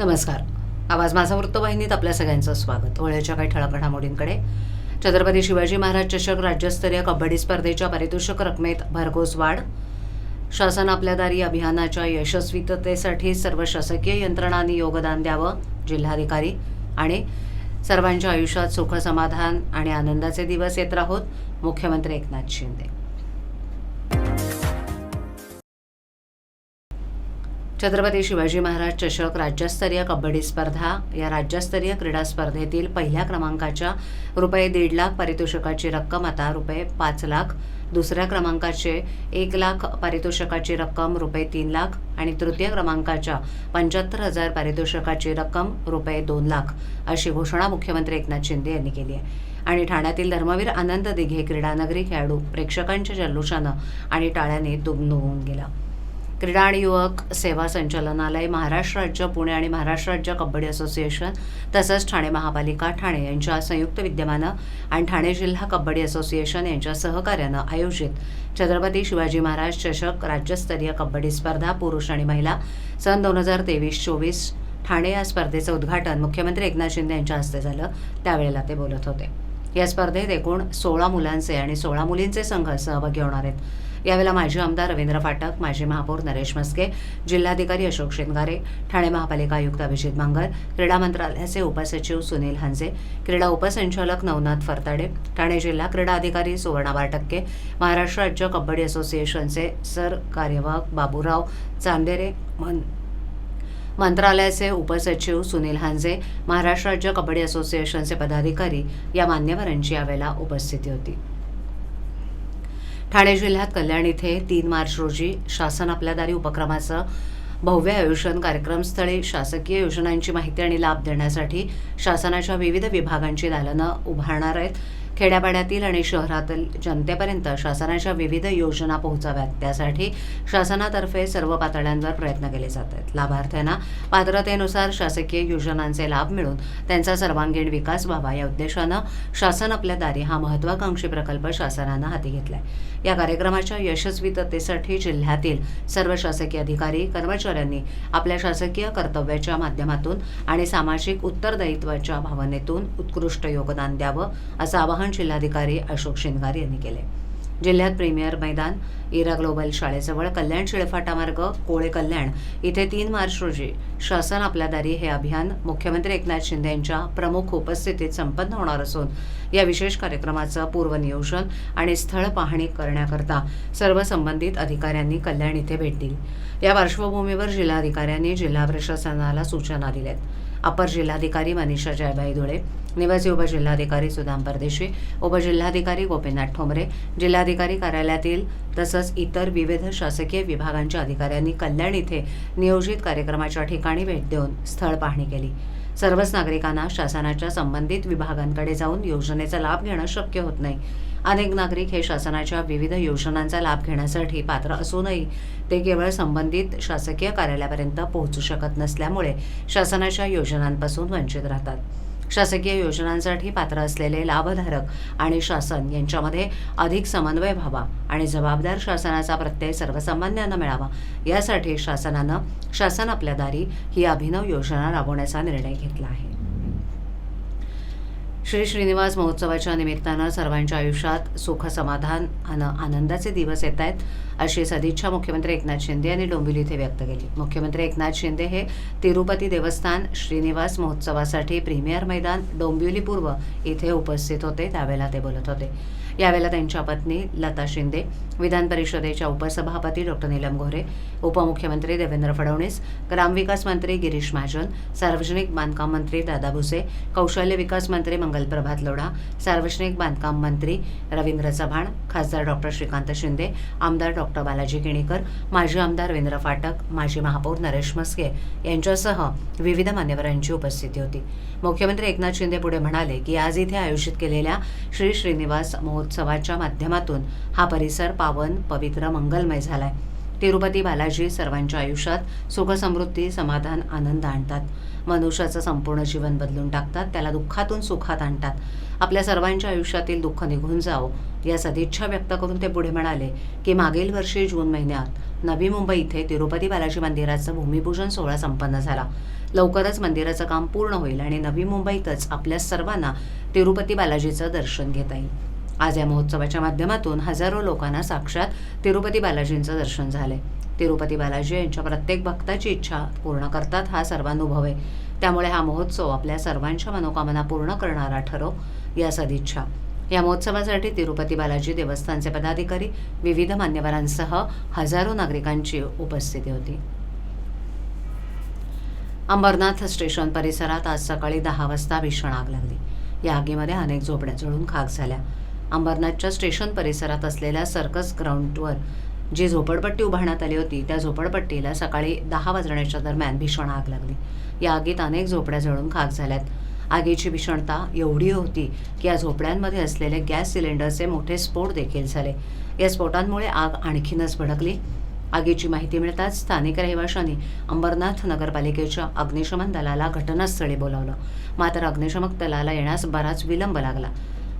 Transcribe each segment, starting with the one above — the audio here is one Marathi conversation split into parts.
नमस्कार. आवाज माझा वृत्तवाहिनीत आपल्या सगळ्यांचं स्वागत. होळ्याच्या काही ठळक घडामोडींकडे. छत्रपती शिवाजी महाराज चषक राज्यस्तरीय कबड्डी स्पर्धेच्या पारितोषिक रकमेत भरघोस वाढ. शासन आपल्या दारी अभियानाच्या यशस्वीततेसाठी सर्व शासकीय यंत्रणांनी योगदान द्यावं जिल्हाधिकारी आणि सर्वांच्या आयुष्यात सुख समाधान आणि आनंदाचे दिवस येत राहोत. मुख्यमंत्री एकनाथ शिंदे. छत्रपती शिवाजी महाराज चषक राज्यस्तरीय कबड्डी स्पर्धा. या राज्यस्तरीय क्रीडा स्पर्धेतील पहिल्या क्रमांकाच्या रुपये दीड लाख पारितोषिकाची रक्कम आता रुपये पाच लाख दुसऱ्या क्रमांकाचे एक लाख पारितोषिकाची रक्कम रुपये तीन लाख आणि तृतीय क्रमांकाच्या पंच्याहत्तर हजार पारितोषिकाची रक्कम रुपये दोन लाख अशी घोषणा मुख्यमंत्री एकनाथ शिंदे यांनी केली आहे. आणि ठाण्यातील धर्मवीर आनंद दिघे क्रीडानगरी खेळाडू प्रेक्षकांच्या जल्लोषानं आणि टाळ्याने दुमदुमून गेला. क्रीडा आणि युवक सेवा संचालनालय महाराष्ट्र राज्य पुणे आणि महाराष्ट्र राज्य कबड्डी असोसिएशन तसंच ठाणे महापालिका ठाणे यांच्या संयुक्त विद्यमानं आणि ठाणे जिल्हा कबड्डी असोसिएशन यांच्या सहकार्यानं आयोजित छत्रपती शिवाजी महाराज चषक राज्यस्तरीय कबड्डी स्पर्धा पुरुष आणि महिला सन दोन हजार तेवीस चोवीस ठाणे या स्पर्धेचं उद्घाटन मुख्यमंत्री एकनाथ शिंदे यांच्या हस्ते झालं. त्यावेळेला ते बोलत होते. या स्पर्धेत एकूण सोळा मुलांचे आणि सोळा मुलींचे संघ सहभागी होणार आहेत. यावेळेला माजी आमदार रवींद्र फाटक माजी महापौर नरेश मस्के जिल्हाधिकारी अशोक शेंगारे ठाणे महापालिका आयुक्त अभिजित मांगर क्रीडा मंत्रालयाचे उपसचिव सुनील हंजे क्रीडा उपसंचालक नवनाथ फरताडे ठाणे जिल्हा क्रीडा अधिकारी सुवर्णा बारटक्के महाराष्ट्र राज्य कबड्डी असोसिएशनचे सर कार्यवाहक बाबूराव चांदेरे मन मंत्रालयाचे उपसचिव सुनील हांजे महाराष्ट्र राज्य कबड्डी असोसिएशनचे पदाधिकारी या मान्यवरांची यावेळेला उपस्थिती होती. ठाणे जिल्ह्यात कल्याण इथे तीन मार्च रोजी शासन आपल्या दारी उपक्रमाचं भव्य आयोजन कार्यक्रमस्थळी शासकीय योजनांची माहिती आणि लाभ देण्यासाठी शासनाच्या विविध विभागांची दालनं उभारणार आहेत. खेड्यापाड्यातील आणि शहरातील जनतेपर्यंत शासनाच्या विविध योजना पोहोचाव्यात. त्यासाठी शासनातर्फे सर्व पातळ्यांवर प्रयत्न केले जात आहेत. लाभार्थ्यांना पात्रतेनुसार शासकीय योजनांचे लाभ मिळून त्यांचा सर्वांगीण विकास व्हावा या उद्देशानं शासन आपल्या दारी हा महत्वाकांक्षी प्रकल्प शासनानं हाती घेतलाय. या कार्यक्रमाच्या यशस्वीततेसाठी जिल्ह्यातील सर्व शासकीय अधिकारी कर्मचाऱ्यांनी आपल्या शासकीय कर्तव्याच्या माध्यमातून आणि सामाजिक उत्तरदायित्वाच्या भावनेतून उत्कृष्ट योगदान द्यावं असं आवाहन जिल्हाधिकारी अशोक शिंदगार यांनी केले. जिल्ह्यात प्रीमियर मैदान इरा ग्लोबल शाळेजवळ कल्याण शिळफाटा मार्ग कोळे कल्याण इथे तीन मार्च रोजी शासन आपल्या दारी हे अभियान मुख्यमंत्री एकनाथ शिंदे यांच्या प्रमुख उपस्थितीत संपन्न होणार असून या विशेष कार्यक्रमाचं पूर्वनियोजन आणि स्थळ पाहणी करण्याकरता सर्व संबंधित अधिकाऱ्यांनी कल्याण इथे भेट दिली. या पार्श्वभूमीवर जिल्हाधिकाऱ्यांनी जिल्हा प्रशासनाला सूचना दिल्यात. अपर जिल्हाधिकारी मनीषा जयबाई धुळे निवासी उपजिल्हाधिकारी सुदाम परदेशी उपजिल्हाधिकारी गोपीनाथ ठोंबरे जिल्हाधिकारी कार्यालयातील तसंच इतर विविध शासकीय विभागांच्या अधिकाऱ्यांनी कल्याण इथे नियोजित कार्यक्रमाच्या ठिकाणी भेट देऊन स्थळ पाहणी केली. सर्वच नागरिकांना शासनाच्या संबंधित विभागांकडे जाऊन योजनेचा लाभ घेणं शक्य होत नाही. अनेक नागरिक हे शासनाच्या विविध योजनांचा लाभ घेण्यासाठी पात्र असूनही ते केवळ संबंधित शासकीय कार्यालयापर्यंत पोहोचू शकत नसल्यामुळे शासनाच्या योजनांपासून वंचित राहतात. शासकीय योजनांसाठी पात्र असलेले लाभधारक आणि शासन यांच्यामध्ये अधिक समन्वय व्हावा आणि जबाबदार शासनाचा प्रत्यय सर्वसामान्यांना मिळावा यासाठी शासनानं शासन आपल्या दारी ही अभिनव योजना राबवण्याचा निर्णय घेतला आहे. श्री श्रीनिवास महोत्सवाच्या निमित्तानं सर्वांच्या आयुष्यात सुख समाधान आणि आनंदाचे दिवस येत आहेत अशी सदिच्छा मुख्यमंत्री एकनाथ शिंदे यांनी डोंबिवली इथे व्यक्त केली. मुख्यमंत्री एकनाथ शिंदे हे तिरुपती देवस्थान श्रीनिवास महोत्सवासाठी प्रीमियर मैदान डोंबिवली पूर्व इथे उपस्थित होते त्यावेळेला ते बोलत होते. यावेळेला त्यांच्या पत्नी लता शिंदे विधान परिषदेच्या उपसभापती डॉक्टर नीलम गोरे उपमुख्यमंत्री देवेंद्र फडणवीस ग्रामविकास मंत्री गिरीश महाजन सार्वजनिक बांधकाम मंत्री दादा भुसे कौशल्य विकास मंत्री मंगल प्रभात लोढा सार्वजनिक बांधकाम मंत्री रवींद्र चव्हाण खासदार डॉक्टर श्रीकांत शिंदे आमदार डॉक्टर बालाजी किणीकर माजी आमदार रवींद्र फाटक माजी महापौर नरेश मस्के यांच्यासह विविध मान्यवरांची उपस्थिती होती. मुख्यमंत्री एकनाथ शिंदे पुढे म्हणाले की आज इथे आयोजित केलेल्या श्री श्रीनिवास उत्सवाच्या माध्यमातून हा परिसर पावन पवित्र मंगलमय झालाय. तिरुपती बालाजी सर्वांच्या आयुष्यात सुखसमृद्धी समाधान आनंद आणतात. मनुष्याचं संपूर्ण जीवन बदलून टाकतात त्याला दुःखातून सुखात आणतात. आपल्या सर्वांच्या आयुष्यातील दुःख निघून जावो या सदिच्छा व्यक्त करून ते पुढे म्हणाले की मागील वर्षी जून महिन्यात नवी मुंबई इथे तिरुपती बालाजी मंदिराचं भूमिपूजन सोहळा संपन्न झाला. लवकरच मंदिराचं काम पूर्ण होईल आणि नवी मुंबईतच आपल्या सर्वांना तिरुपती बालाजीचं दर्शन घेता येईल. आज या महोत्सवाच्या माध्यमातून हजारो लोकांना साक्षात तिरुपती बालाजींचं दर्शन झालंय. तिरुपती बालाजी यांच्या प्रत्येक भक्ताची इच्छा पूर्ण करतात हा सर्वानुभव आहे. त्यामुळे हा महोत्सव आपल्या सर्वांच्या मनोकामना पूर्ण करणारा ठरो या सदिच्छा. या महोत्सवासाठी तिरुपती बालाजी देवस्थानचे पदाधिकारी विविध मान्यवरांसह हजारो नागरिकांची उपस्थिती होती. अंबरनाथ स्टेशन परिसरात आज सकाळी दहा वाजता भीषण आग लागली. या आगीमध्ये अनेक झोपड्या जळून खाक झाल्या. अंबरनाथच्या स्टेशन परिसरात असलेल्या सर्कस ग्राउंडवर जी झोपडपट्टी उभारण्यात आली होती त्या झोपडपट्टीला सकाळी दहा वाजण्याच्या दरम्यान भीषण आग लागली. या आगीत अनेक झोपड्या जळून खाक झाल्यात. आगीची भीषणता एवढी होती की या झोपड्यांमध्ये असलेले गॅस सिलेंडरचे मोठे स्फोट देखील झाले. या स्फोटांमुळे आग आणखीनच भडकली. आगीची माहिती मिळताच स्थानिक रहिवाशांनी अंबरनाथ नगरपालिकेच्या अग्निशमन दलाला घटनास्थळी बोलावलं. मात्र अग्निशमक दलाला येण्यास बराच विलंब लागला.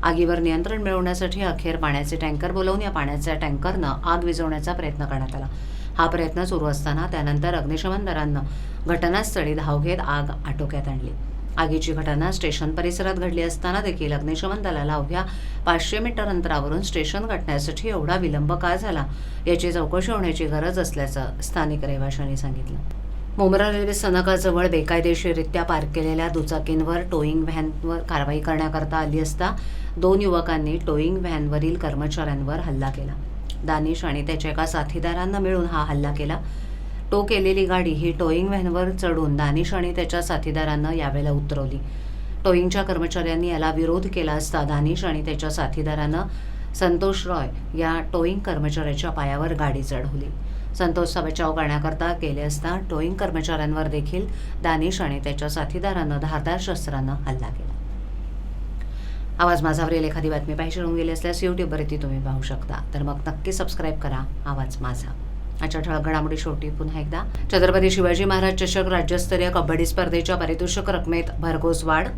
आगीवर नियंत्रण मिळवण्यासाठी अखेर पाण्याचे टँकर बोलावून या पाण्याच्या टँकरनं आग विझवण्याचा प्रयत्न करण्यात आला. हा प्रयत्न सुरू असताना त्यानंतर अग्निशमन दलानं घटनास्थळी धाव घेत आग आटोक्यात आणली. आगीची घटना स्टेशन परिसरात घडली असताना देखील अग्निशमन दलाला अवघ्या पाचशे मीटर अंतरावरून स्टेशन गाठण्यासाठी एवढा विलंब का झाला याची चौकशी होण्याची गरज असल्याचं स्थानिक रहिवाशांनी सांगितलं. मुंब्रा रेल्वे स्थानकाजवळ बेकायदेशीररित्या पार्क केलेल्या दुचाकींवर टोईंग व्हॅनवर कारवाई करण्याकरता आली असता दोन युवकांनी टोईंग व्हॅनवरील कर्मचाऱ्यांवर हल्ला केला. दानिश आणि त्याच्या एका साथीदारांना मिळून हा हल्ला केला. टो केलेली गाडी ही टोईंग व्हॅनवर चढून दानिश आणि त्याच्या साथीदारांना यावेळेला उतरवली. टोईंगच्या कर्मचाऱ्यांनी याला विरोध केला असता दानिश आणि त्याच्या साथीदारानं संतोष रॉय या टोईंग कर्मचाऱ्याच्या पायावर गाडी चढवली. संतोषचा बचाव करण्याकरता केले असता टोईंग कर्मचाऱ्यांवर देखील दानिश आणि त्याच्या साथीदारानं धारदार शस्त्रानं हल्ला केला. आवाज माझावरील एखादी बातमी पाहिजे होऊन गेली असल्यास यूट्यूबवर ती तुम्ही पाहू शकता. तर मग नक्की सबस्क्राईब करा आवाज माझा. आजच्या ठळक घडामोडी शेवटी पुन्हा एकदा. छत्रपती शिवाजी महाराज चषक राज्यस्तरीय कबड्डी स्पर्धेच्या पारितोषिक रकमेत भरघोस वाढ.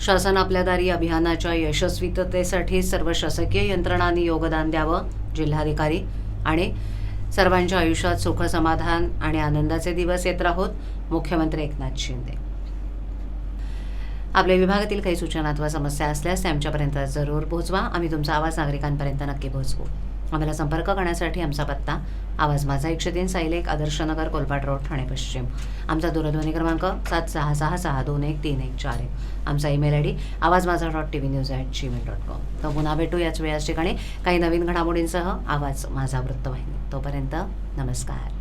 शासन आपल्या दारी अभियानाच्या यशस्वीततेसाठी सर्व शासकीय यंत्रणांनी योगदान द्यावं जिल्हाधिकारी आणि सर्वांच्या आयुष्यात सुख समाधान आणि आनंदाचे दिवस येत राहोत. मुख्यमंत्री एकनाथ शिंदे. आपल्या विभागातील काही सूचना अथवा समस्या असल्यास त्या आमच्यापर्यंत जरूर पोहोचवा. आम्ही तुमचा आवाज नागरिकांपर्यंत नक्की पोहोचवू. आम्हाला संपर्क करण्यासाठी आमचा पत्ता आवाज माझा एकशे तीन साईलेक आदर्शनगर कोलपाट रोड ठाणे पश्चिम. आमचा दूरध्वनी क्रमांक सात सहा सहा सहा दोन एक तीन एक चार एक. आमचा email I D Awaaz Majha dot T V news at Gmail dot com. तर पुन्हा भेटू याच वेळाच ठिकाणी काही नवीन घडामोडींसह आवाज माझा वृत्तवाहिनी. तोपर्यंत नमस्कार.